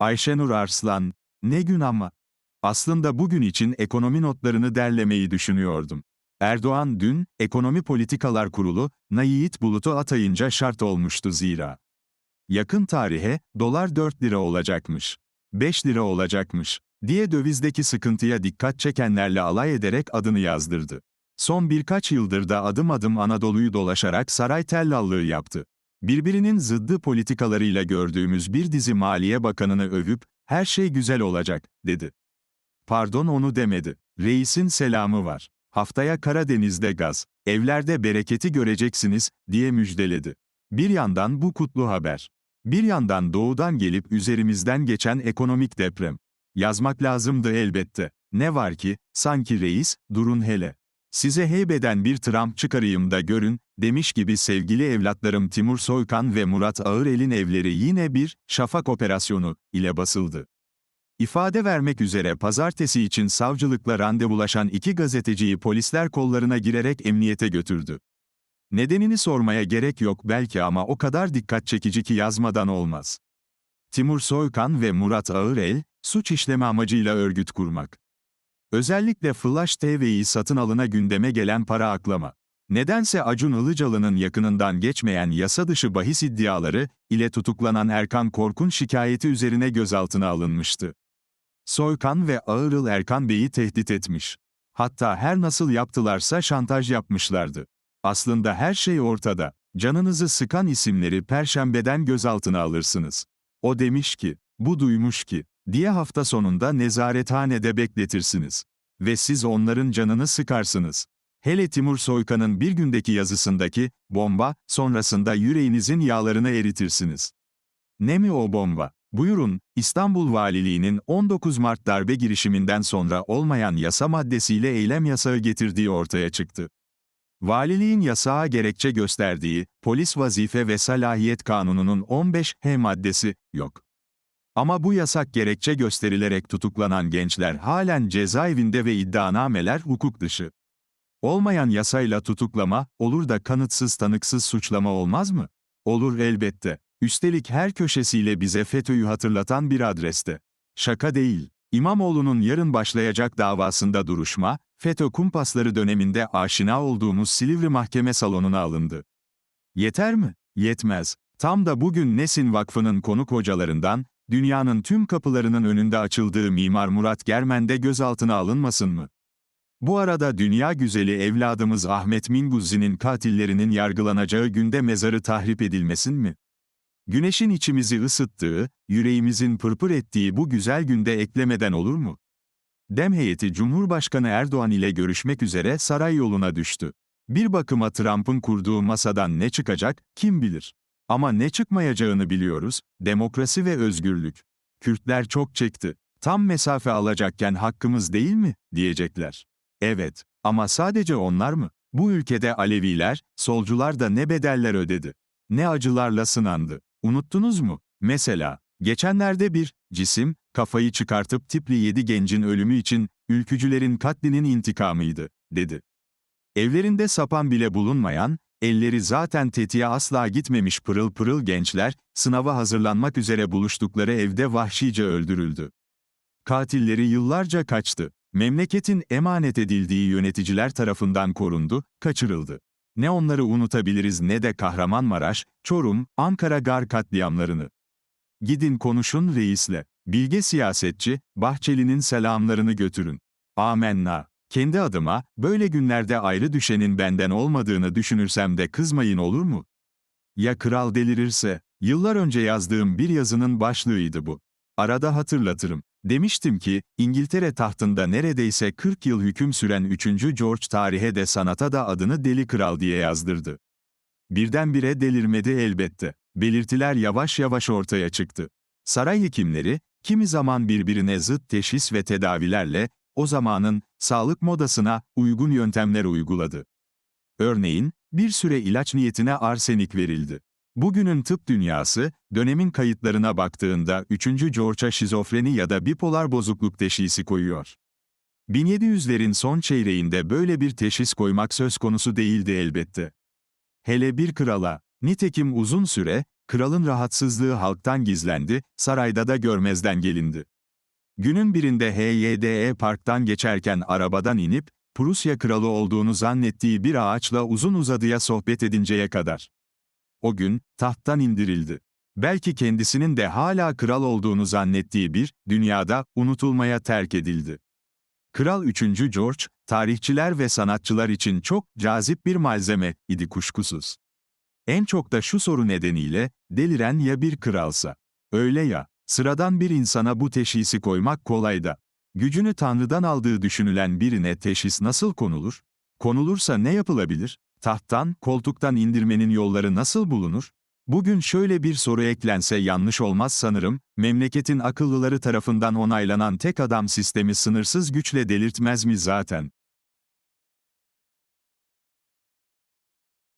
Ayşenur Arslan, ne gün ama. Aslında bugün için ekonomi notlarını derlemeyi düşünüyordum. Erdoğan dün, Ekonomi Politikalar Kurulu, Nayiit Bulut'u atayınca şart olmuştu zira. Yakın tarihe, dolar 4 lira olacakmış. 5 lira olacakmış, diye dövizdeki sıkıntıya dikkat çekenlerle alay ederek adını yazdırdı. Son birkaç yıldır da adım adım Anadolu'yu dolaşarak saray tellallığı yaptı. Birbirinin zıddı politikalarıyla gördüğümüz bir dizi Maliye Bakanını övüp, her şey güzel olacak, dedi. Pardon onu demedi. Reisin selamı var. Haftaya Karadeniz'de gaz, evlerde bereketi göreceksiniz, diye müjdeledi. Bir yandan bu kutlu haber. Bir yandan doğudan gelip üzerimizden geçen ekonomik deprem. Yazmak lazımdı elbette. Ne var ki, sanki reis, durun hele. Size heybeden bir Trump çıkarayım da görün, demiş gibi sevgili evlatlarım Timur Soykan ve Murat Ağırel'in evleri yine bir, şafak operasyonu, ile basıldı. İfade vermek üzere pazartesi için savcılıkla randevulaşan iki gazeteciyi polisler kollarına girerek emniyete götürdü. Nedenini sormaya gerek yok belki ama o kadar dikkat çekici ki yazmadan olmaz. Timur Soykan ve Murat Ağırel, suç işleme amacıyla örgüt kurmak. Özellikle Flash TV'yi satın alına gündeme gelen para aklama. Nedense Acun Ilıcalı'nın yakınından geçmeyen yasa dışı bahis iddiaları ile tutuklanan Erkan Korkun şikayeti üzerine gözaltına alınmıştı. Soykan ve Ağırıl Erkan Bey'i tehdit etmiş. Hatta her nasıl yaptılarsa şantaj yapmışlardı. Aslında her şey ortada. Canınızı sıkan isimleri perşembeden gözaltına alırsınız. O demiş ki, bu duymuş ki, diye hafta sonunda nezarethanede bekletirsiniz. Ve siz onların canını sıkarsınız. Hele Timur Soykan'ın bir gündeki yazısındaki, bomba, sonrasında yüreğinizin yağlarını eritirsiniz. Ne mi o bomba? Buyurun, İstanbul Valiliği'nin 19 Mart darbe girişiminden sonra olmayan yasa maddesiyle eylem yasağı getirdiği ortaya çıktı. Valiliğin yasağa gerekçe gösterdiği, Polis Vazife ve Salahiyet Kanunu'nun 15 H maddesi, yok. Ama bu yasak gerekçe gösterilerek tutuklanan gençler halen cezaevinde ve iddianameler hukuk dışı. Olmayan yasayla tutuklama, olur da kanıtsız tanıksız suçlama olmaz mı? Olur elbette. Üstelik her köşesiyle bize FETÖ'yü hatırlatan bir adreste. Şaka değil. İmamoğlu'nun yarın başlayacak davasında duruşma, FETÖ kumpasları döneminde aşina olduğumuz Silivri Mahkeme Salonu'na alındı. Yeter mi? Yetmez. Tam da bugün Nesin Vakfı'nın konuk hocalarından, dünyanın tüm kapılarının önünde açıldığı Mimar Murat Germen de gözaltına alınmasın mı? Bu arada dünya güzeli evladımız Ahmet Minguzzi'nin katillerinin yargılanacağı günde mezarı tahrip edilmesin mi? Güneşin içimizi ısıttığı, yüreğimizin pırpır ettiği bu güzel günde eklemeden olur mu? Dem heyeti Cumhurbaşkanı Erdoğan ile görüşmek üzere saray yoluna düştü. Bir bakıma Trump'ın kurduğu masadan ne çıkacak, kim bilir? Ama ne çıkmayacağını biliyoruz, demokrasi ve özgürlük. Kürtler çok çekti. Tam mesafe alacakken hakkımız değil mi, diyecekler. Evet, ama sadece onlar mı? Bu ülkede Aleviler, solcular da ne bedeller ödedi. Ne acılarla sınandı. Unuttunuz mu? Mesela, geçenlerde bir cisim, kafayı çıkartıp tipli yedi gencin ölümü için, ülkücülerin katlinin intikamıydı, dedi. Evlerinde sapan bile bulunmayan, elleri zaten tetiğe asla gitmemiş pırıl pırıl gençler, sınava hazırlanmak üzere buluştukları evde vahşice öldürüldü. Katilleri yıllarca kaçtı. Memleketin emanet edildiği yöneticiler tarafından korundu, kaçırıldı. Ne onları unutabiliriz ne de Kahramanmaraş, Çorum, Ankara gar katliamlarını. Gidin konuşun reisle. Bilge siyasetçi, Bahçeli'nin selamlarını götürün. Amenna. Kendi adıma, böyle günlerde ayrı düşenin benden olmadığını düşünürsem de kızmayın olur mu? Ya kral delirirse? Yıllar önce yazdığım bir yazının başlığıydı bu. Arada hatırlatırım. Demiştim ki, İngiltere tahtında neredeyse 40 yıl hüküm süren 3. George tarihe de sanata da adını Deli Kral diye yazdırdı. Birdenbire delirmedi elbette. Belirtiler yavaş yavaş ortaya çıktı. Saray hekimleri, kimi zaman birbirine zıt teşhis ve tedavilerle, o zamanın, sağlık modasına, uygun yöntemler uyguladı. Örneğin, bir süre ilaç niyetine arsenik verildi. Bugünün tıp dünyası, dönemin kayıtlarına baktığında 3. George'a şizofreni ya da bipolar bozukluk teşhisi koyuyor. 1700'lerin son çeyreğinde böyle bir teşhis koymak söz konusu değildi elbette. Hele bir krala, nitekim uzun süre, kralın rahatsızlığı halktan gizlendi, sarayda da görmezden gelindi. Günün birinde HYDE parktan geçerken arabadan inip, Prusya kralı olduğunu zannettiği bir ağaçla uzun uzadıya sohbet edinceye kadar. O gün, tahttan indirildi. Belki kendisinin de hala kral olduğunu zannettiği bir, dünyada, unutulmaya terk edildi. Kral 3. George, tarihçiler ve sanatçılar için çok cazip bir malzeme idi kuşkusuz. En çok da şu soru nedeniyle, deliren ya bir kralsa. Öyle ya, sıradan bir insana bu teşhisi koymak kolay da. Gücünü Tanrı'dan aldığı düşünülen birine teşhis nasıl konulur? Konulursa ne yapılabilir? Tahttan, koltuktan indirmenin yolları nasıl bulunur? Bugün şöyle bir soru eklense yanlış olmaz sanırım, memleketin akıllıları tarafından onaylanan tek adam sistemi sınırsız güçle delirtmez mi zaten?